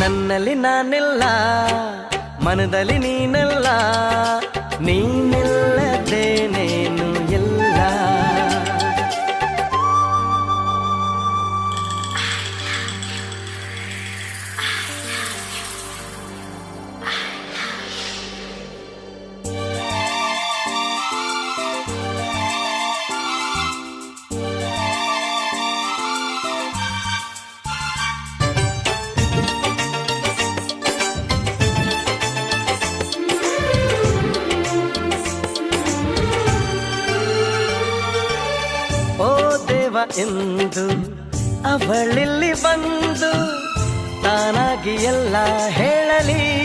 ನನ್ನಲ್ಲಿ ನಾನೆಲ್ಲ ಮನದಲ್ಲಿ ನೀನೆಲ್ಲ. ಓ ದೇವ ಎಂದು ಅವಳಿಲ್ಲಿ ಬಂದು ತಾನಾಗಿ ಎಲ್ಲ ಹೇಳಲಿ.